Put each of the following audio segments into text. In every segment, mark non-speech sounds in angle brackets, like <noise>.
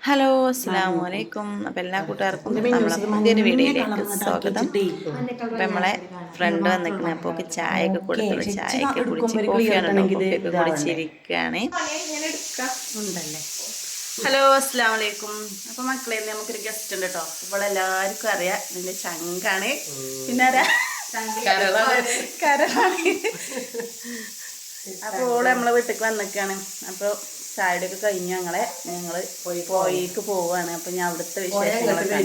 Hello അസ്സാം വലൈക്കും അപ്പം എല്ലാ കൂട്ടുകാർക്കും നമ്മളെ പുതിയൊരു വീഡിയോയിലേക്ക് സ്വാഗതം. അപ്പം നമ്മളെ ഫ്രണ്ട് വന്നിരിക്കുന്നത് അപ്പോൾ ചായ ഒക്കെ കൊടുത്തുള്ളൂ ചായ ഒക്കെ കുടിച്ച് കോഫിയാണ് കോഫിയൊക്കെ കുടിച്ചിരിക്കുകയാണ് ഉണ്ടല്ലേ ഹലോ അസ്സാം വലൈക്കും അപ്പം മക്കളെ നമുക്കൊരു ഗസ്റ്റ് ഉണ്ട് കേട്ടോ ഇപ്പോൾ എല്ലാവർക്കും അറിയാം ഇതിന്റെ ചങ്കാണ്. പിന്നെ ആരാ? കരളാണ്. <laughs> അപ്പോൾ ഓൾ നമ്മളെ വീട്ടിലേക്ക് വന്നിക്കാണ്. അപ്പോൾ ചായയുടെ ഒക്കെ കഴിഞ്ഞ് ഞങ്ങളെ ഞങ്ങൾ പോയിക്ക് പോവാണ്. അപ്പൊ ഞാൻ അവിടുത്തെ വിശേഷങ്ങളൊക്കെ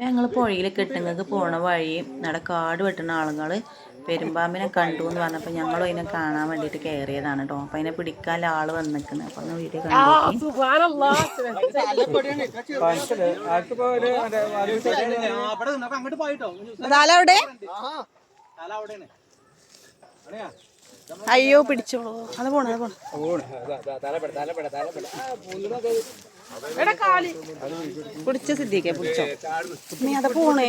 ഞങ്ങൾ പുഴയിൽ കെട്ടുന്നത് പോണ വഴി നട കാട് വെട്ടുന്ന ആളുകൾ പെരുമ്പാമ്പിനെ കണ്ടു എന്ന് പറഞ്ഞപ്പോൾ ഞങ്ങളും അതിനെ കാണാൻ വേണ്ടിയിട്ട് കയറിയതാണ് കേട്ടോ അപ്പൊ അതിനെ പിടിക്കാൻ ആൾ വന്നിക്കുന്നത് അപ്പം ഒന്ന് വീട്ടിൽ കണ്ടു അയ്യോ പിടിച്ചോളൂ. അത് പോണ അത് പിടിച്ച സിദ്ധിക്കേ പിടിച്ചോ. നീ അത് പോണേ.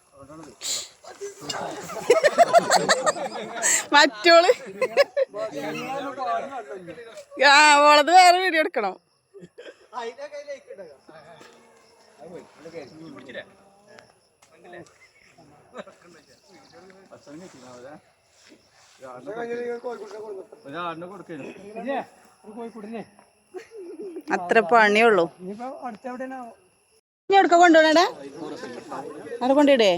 മറ്റോൾ. ആ ഓളത് വേറെ വീഡിയോ എടുക്കണം. അത്ര പണിയുള്ളൂ. ഇനി എടുക്ക കൊണ്ടുപോണേടാ അവിടെ കൊണ്ടിടേ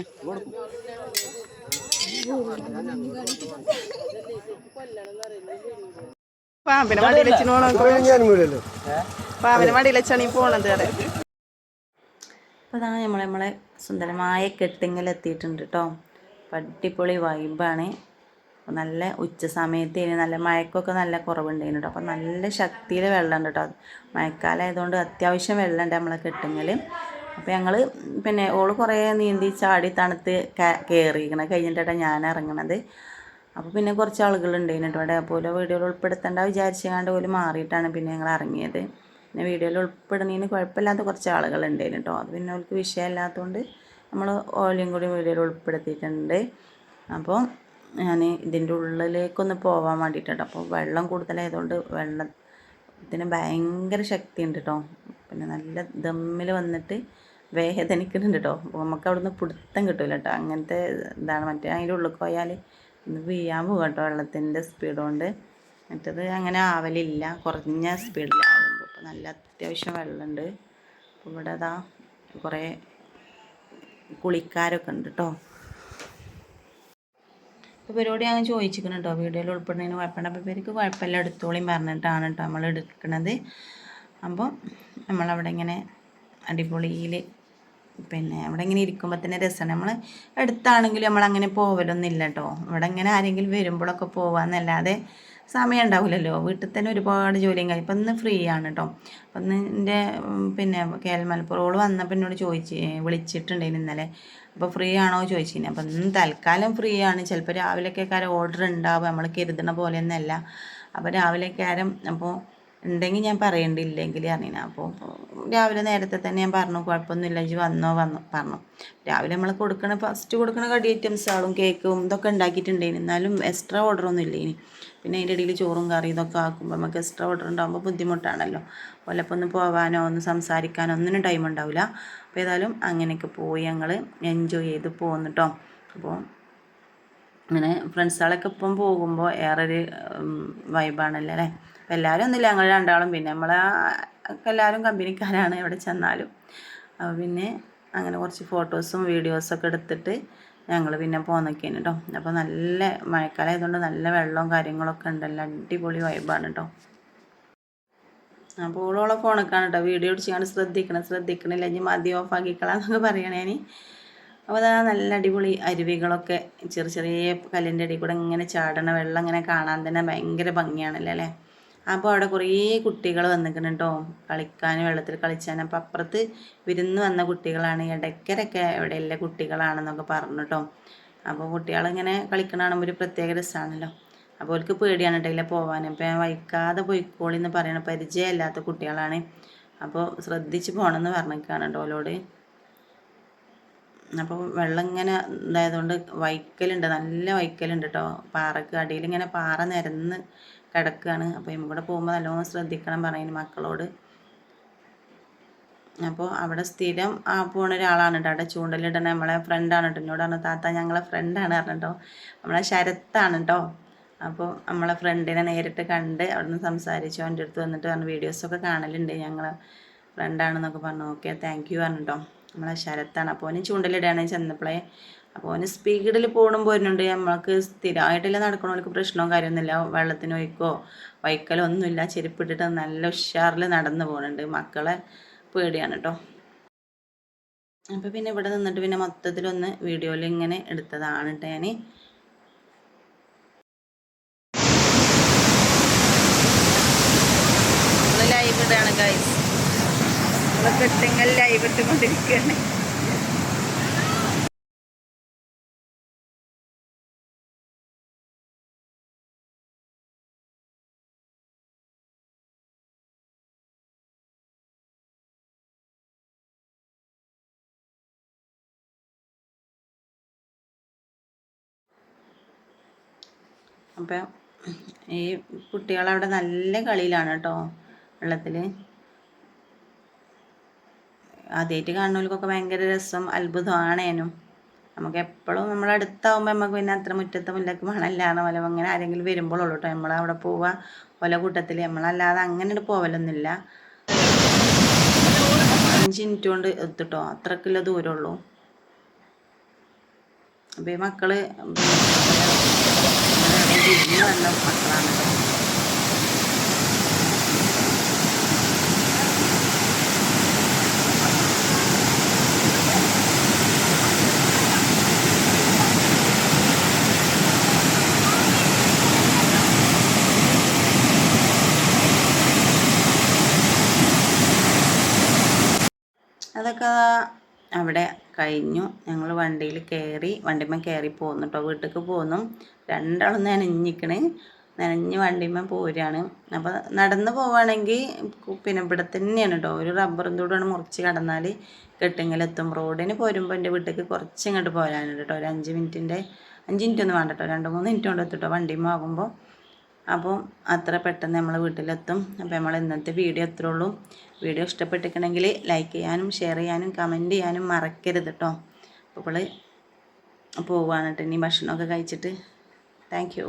പാമ്പിനെ മടിയിൽ വെച്ചിന് പോണോ പാമ്പിനെ മടിയിൽ വെച്ചാണ് ഈ പോണത് അവിടെ. അപ്പോൾ നമ്മൾ നമ്മളെ സുന്ദരമായ കെട്ടിങ്ങൽ എത്തിയിട്ടുണ്ട് കേട്ടോ പട്ടിപ്പൊളി അടിപൊളി വൈബാണ്. നല്ല ഉച്ച സമയത്ത് ഇനി നല്ല മഴക്കൊക്കെ നല്ല കുറവുണ്ടായിരുന്നു കേട്ടോ അപ്പോൾ നല്ല ശക്തിയിൽ വെള്ളമുണ്ട് കേട്ടോ മഴക്കാലം ആയതുകൊണ്ട് അത്യാവശ്യം വെള്ളമുണ്ട് നമ്മളെ കെട്ടിങ്ങൽ. അപ്പോൾ ഞങ്ങൾ പിന്നെ ഓൾ കുറേ നീന്തി ചാടി തണുത്ത് കയറിയിരിക്കണം കഴിഞ്ഞിട്ടാണ് ഞാൻ ഇറങ്ങണത് അപ്പോൾ പിന്നെ കുറച്ച് ആളുകളുണ്ടായിരുന്നു കേട്ടോ അവിടെ അപ്പോൾ വീഡിയോയിൽ ഉൾപ്പെടുത്തേണ്ട വിചാരിച്ചുകൊണ്ട് പോലും മാറിയിട്ടാണ് പിന്നെ ഞങ്ങൾ ഇറങ്ങിയത് പിന്നെ വീഡിയോയിൽ ഉൾപ്പെടുന്നതിന് കുഴപ്പമില്ലാത്ത കുറച്ച് ആളുകളുണ്ടായിരുന്നു കേട്ടോ അത് പിന്നെ അവർക്ക് വിഷയമില്ലാത്തതുകൊണ്ട് നമ്മൾ ഓലയും കൂടി വീഡിയോയിൽ ഉൾപ്പെടുത്തിയിട്ടുണ്ട്. അപ്പോൾ ഞാൻ ഇതിന്റെ ഉള്ളിലേക്കൊന്ന് പോകാൻ വേണ്ടിയിട്ടുണ്ട് അപ്പോൾ വെള്ളം കൂടുതലായതുകൊണ്ട് വെള്ളത്തിന് ഭയങ്കര ശക്തിയുണ്ട് കേട്ടോ പിന്നെ നല്ല ദമ്മിൽ വന്നിട്ട് വേദനിക്കുന്നുണ്ട് കേട്ടോ നമുക്ക് അവിടുന്ന് പിടുത്തം കിട്ടില്ല കേട്ടോ അങ്ങനത്തെ ഇതാണ്. മറ്റേ അതിന്റെ ഉള്ളിൽ പോയാൽ വീഴാൻ പോകും കേട്ടോ വെള്ളത്തിന്റെ സ്പീഡ് കൊണ്ട്. മറ്റത് അങ്ങനെ ആവലില്ല. കുറഞ്ഞ സ്പീഡിലാവുമ്പോൾ അപ്പോൾ നല്ല അത്യാവശ്യം വെള്ളമുണ്ട് അപ്പോൾ ഇവിടെ അതാ കുറേ കുളിക്കാരൊക്കെ ഉണ്ട് കേട്ടോ ഇപ്പോൾ ഇവരോട് ഞാൻ ചോദിച്ചിരിക്കണം കേട്ടോ വീഡിയോയിൽ ഉൾപ്പെടുന്നതിന് കുഴപ്പമുണ്ട് അപ്പോൾ ഇവർക്ക് കുഴപ്പമില്ല. എടുത്തോളിയും പറഞ്ഞിട്ടാണ് കേട്ടോ നമ്മൾ എടുക്കുന്നത് അപ്പോൾ നമ്മളവിടെ ഇങ്ങനെ അടിപൊളിയിൽ പിന്നെ അവിടെ ഇങ്ങനെ ഇരിക്കുമ്പോൾ തന്നെ രസമാണ് നമ്മൾ എടുത്താണെങ്കിലും നമ്മൾ അങ്ങനെ പോവലൊന്നും ഇല്ല കേട്ടോ ഇവിടെ ഇങ്ങനെ ആരെങ്കിലും വരുമ്പോഴൊക്കെ പോവാന്നല്ലാതെ സമയം ഉണ്ടാവില്ലല്ലോ വീട്ടിൽ തന്നെ ഒരുപാട് ജോലിയും കാര്യം ഇപ്പം ഇന്ന് ഫ്രീ ആണ് കേട്ടോ അപ്പം ഇന്ന് എന്റെ പിന്നെ പിന്നെ എൽ മലപ്പുറം വന്നപ്പോൾ എന്നോട് ചോദിച്ച് വിളിച്ചിട്ടുണ്ടായിരുന്നു ഇന്നലെ. അപ്പോൾ ഫ്രീ ആണോ ചോദിച്ചിന്. അപ്പം ഇന്ന് തൽക്കാലം ഫ്രീ ആണ്. ചിലപ്പോൾ രാവിലെയൊക്കെ കാരം ഓർഡർ ഉണ്ടാവും. നമ്മൾ കരുതണ പോലെയൊന്നല്ല അപ്പോൾ രാവിലെയൊക്കെ കാരം അപ്പോൾ ഉണ്ടെങ്കിൽ ഞാൻ പറയണ്ടില്ലെങ്കിൽ അറിയണ അപ്പോൾ രാവിലെ നേരത്തെ തന്നെ ഞാൻ പറഞ്ഞു കുഴപ്പമൊന്നുമില്ല ഇജ്ജ് വന്നോ വന്നു പറഞ്ഞു. രാവിലെ നമ്മൾ കൊടുക്കണ ഫസ്റ്റ് കൊടുക്കണ കടി ഐറ്റംസുകളും കേക്കും ഇതൊക്കെ ഉണ്ടാക്കിയിട്ടുണ്ടേനു. എന്നാലും എക്സ്ട്രാ ഓർഡർ ഒന്നും ഇനി പിന്നെ അതിന്റെ ഇടയിൽ ചോറും കറി ഇതൊക്കെ ആക്കുമ്പോൾ നമുക്ക് എക്സ്ട്രാ ഓർഡർ ഉണ്ടാകുമ്പോൾ ബുദ്ധിമുട്ടാണല്ലോ. വല്ലപ്പോൾ ഒന്ന് പോകാനോ ഒന്ന് സംസാരിക്കാനോ ഒന്നിനും ടൈം ഉണ്ടാവില്ല അപ്പോൾ ഏതായാലും അങ്ങനെയൊക്കെ പോയി ഞങ്ങൾ എൻജോയ് ചെയ്ത് പോകുന്നു അപ്പോൾ അങ്ങനെ ഫ്രണ്ട്സുകളൊക്കെ ഇപ്പം പോകുമ്പോൾ ഏറെ വൈബാണല്ലോ അല്ലേ? എല്ലാവരും ഒന്നുമില്ല. ഞങ്ങൾ രണ്ടാളും. പിന്നെ നമ്മളെ എല്ലാവരും കമ്പനിക്കാരാണ് എവിടെ ചെന്നാലും. അപ്പോൾ പിന്നെ അങ്ങനെ കുറച്ച് ഫോട്ടോസും വീഡിയോസൊക്കെ എടുത്തിട്ട് ഞങ്ങൾ പിന്നെ പോന്നൊക്കെയാണ് കേട്ടോ അപ്പോൾ നല്ല മഴക്കാലം ആയതുകൊണ്ട് നല്ല വെള്ളവും കാര്യങ്ങളൊക്കെ ഉണ്ടല്ലോ അടിപൊളി വൈബാണ് കേട്ടോ അപ്പോൾ ഓളോളെ ഫോണൊക്കെയാണ് കേട്ടോ വീഡിയോ അടിച്ചാണ്ട് ശ്രദ്ധിക്കണം ശ്രദ്ധിക്കണില്ല. ഇനി മതി ഓഫ് ആക്കിക്കളാന്നൊക്കെ പറയണേ അപ്പോൾ അതാ നല്ല അടിപൊളി അരുവികളൊക്കെ ചെറിയ ചെറിയ കല്ലിന്റെ അടിയിൽ കൂടെ ഇങ്ങനെ ചാടണ വെള്ളം ഇങ്ങനെ കാണാൻ തന്നെ ഭയങ്കര ഭംഗിയാണല്ലോ അല്ലേ? അപ്പോൾ അവിടെ കുറേ കുട്ടികൾ വന്നിക്കണം കേട്ടോ കളിക്കാൻ വെള്ളത്തിൽ കളിച്ചാൻ അപ്പോൾ അപ്പുറത്ത് വിരുന്ന് വന്ന കുട്ടികളാണ്. ഇടയ്ക്കരൊക്കെ എവിടെയുള്ള കുട്ടികളാണെന്നൊക്കെ പറഞ്ഞു കേട്ടോ അപ്പോൾ കുട്ടികളിങ്ങനെ കളിക്കണ ഒരു പ്രത്യേക രസമാണല്ലോ അപ്പോൾ അവർക്ക് പേടിയാണ് കേട്ടോ പോകാൻ അപ്പോൾ ഞാൻ വൈകാതെ പോയിക്കോളി എന്ന് പറയണ. പരിചയമില്ലാത്ത കുട്ടികളാണ്. അപ്പോൾ ശ്രദ്ധിച്ച് പോകണമെന്ന് പറഞ്ഞിരിക്കുകയാണ് കേട്ടോ ഓലോട്. അപ്പോൾ വെള്ളം ഇങ്ങനെ ഇതായതുകൊണ്ട് വൈക്കലുണ്ട്. നല്ല വൈക്കലുണ്ട് കേട്ടോ പാറക്ക് അടിയിൽ ഇങ്ങനെ പാറ നിരന്ന് കിടക്കുകയാണ് അപ്പോൾ ഇവിടെ പോകുമ്പോൾ നല്ലോണം ശ്രദ്ധിക്കണം പറയുന്നു മക്കളോട്. അപ്പോൾ അവിടെ സ്ഥിരം ആ പോണ ഒരാളാണ് കേട്ടോ അവിടെ ചൂണ്ടലിടണ നമ്മളെ ഫ്രണ്ടാണ് കേട്ടോ എന്നോട് പറഞ്ഞു താത്ത ഞങ്ങളെ ഫ്രണ്ടാണ് പറഞ്ഞിട്ടോ നമ്മളെ ശരത്താണ് കേട്ടോ അപ്പോൾ നമ്മളെ ഫ്രണ്ടിനെ നേരിട്ട് കണ്ട് അവിടെ നിന്ന് സംസാരിച്ചു. അവന്റെ അടുത്ത് വന്നിട്ട് പറഞ്ഞു വീഡിയോസൊക്കെ കാണലുണ്ട്. ഞങ്ങൾ ഫ്രണ്ടാണെന്നൊക്കെ പറഞ്ഞു. ഓക്കെ താങ്ക് യു പറഞ്ഞിട്ടോ നമ്മളെ ശരത്താണ്. അപ്പോൾ അവന് ചൂണ്ടലിടുകയാണെങ്കിൽ ചെന്നപ്പോഴേ അപ്പോൾ അവന് സ്പീഡിൽ പോകണം പോരുന്നുണ്ട് നമ്മൾക്ക് സ്ഥിരമായിട്ടില്ല നടക്കണവർക്ക് പ്രശ്നവും കാര്യമൊന്നുമില്ല വെള്ളത്തിന് ഒഴിക്കോ വൈക്കലോ ഒന്നുമില്ല ചെരുപ്പിട്ടിട്ട് നല്ല ഉഷാറിൽ നടന്നു പോകുന്നുണ്ട് മക്കളെ പേടിയാണ് കേട്ടോ അപ്പോൾ പിന്നെ ഇവിടെ നിന്നിട്ട് പിന്നെ മൊത്തത്തിലൊന്ന് വീഡിയോയിൽ ഇങ്ങനെ എടുത്തതാണ് കേട്ടോ ഞാൻ ലൈവ് ഇടാണ് ഗൈസ് നമ്മളെ കെട്ടിങ്ങൽ ലൈവ് ഇട്ടുകൊണ്ടിരിക്കുകയാണ്. അപ്പം ഈ കുട്ടികളവിടെ നല്ല കളിയിലാണ് കേട്ടോ വെള്ളത്തിൽ ആദ്യമായിട്ട് കാണുന്നവർക്കൊക്കെ ഭയങ്കര രസം അത്ഭുതമാണേനും നമുക്ക് എപ്പോഴും നമ്മൾ അടുത്താവുമ്പോൾ നമുക്ക് പിന്നെ അത്ര മുറ്റത്തെ മുല്ലക്ക് മണമില്ലാന്ന് പോലെ അങ്ങനെ ആരെങ്കിലും വരുമ്പോഴുള്ളൂ കേട്ടോ നമ്മൾ അവിടെ പോവുക ഓല കൂട്ടത്തിൽ നമ്മളല്ലാതെ അങ്ങനെ പോവലൊന്നുമില്ല അഞ്ച് മിനിറ്റ് കൊണ്ട് എത്തിട്ടോ. അത്രക്കുള്ള ദൂരമുള്ളൂ അപ്പോൾ ഈ മക്കൾ വിരുന്ന് വന്ന മക്കളാണ് കേട്ടോ അതൊക്കെ അവിടെ കഴിഞ്ഞു. ഞങ്ങൾ വണ്ടിയിൽ കയറി വണ്ടിമ്മ കയറി പോന്നു കേട്ടോ വീട്ടിലേക്ക് പോന്നു. രണ്ടാളും നനഞ്ഞിക്കണ്. നനഞ്ഞ് വണ്ടിമ്മ പോരാണ്. അപ്പോൾ നടന്ന് പോവുകയാണെങ്കിൽ പിന്നെ ഇവിടെ തന്നെയാണ് കേട്ടോ ഒരു റബ്ബറും തൂടാണ് മുറിച്ച് കടന്നാൽ കെട്ടിങ്ങലെത്തും. റോഡിന് പോരുമ്പോൾ എന്റെ വീട്ടിലേക്ക് കുറച്ച് ഇങ്ങോട്ട് പോരാനുണ്ട് കേട്ടോ ഒരു അഞ്ച് മിനിറ്റിന്റെ അഞ്ച് മിനിറ്റ് ഒന്നും വേണ്ട കേട്ടോ രണ്ട് മൂന്ന് മിനിറ്റ് കൊണ്ട് എത്തും വണ്ടിമ്മ ആകുമ്പോൾ അപ്പോൾ അത്ര പെട്ടെന്ന് നമ്മൾ വീട്ടിലെത്തും. അപ്പോൾ നമ്മൾ ഇന്നത്തെ വീഡിയോ എത്ര ഉള്ളൂ. വീഡിയോ ഇഷ്ടപ്പെട്ടിട്ടുണ്ടെങ്കിൽ ലൈക്ക് ചെയ്യാനും ഷെയർ ചെയ്യാനും കമന്റ് ചെയ്യാനും മറക്കരുത് കേട്ടോ അപ്പോൾ പോവുകയാണ് കേട്ടോ ഇനി ഭക്ഷണമൊക്കെ കഴിച്ചിട്ട്. Thank you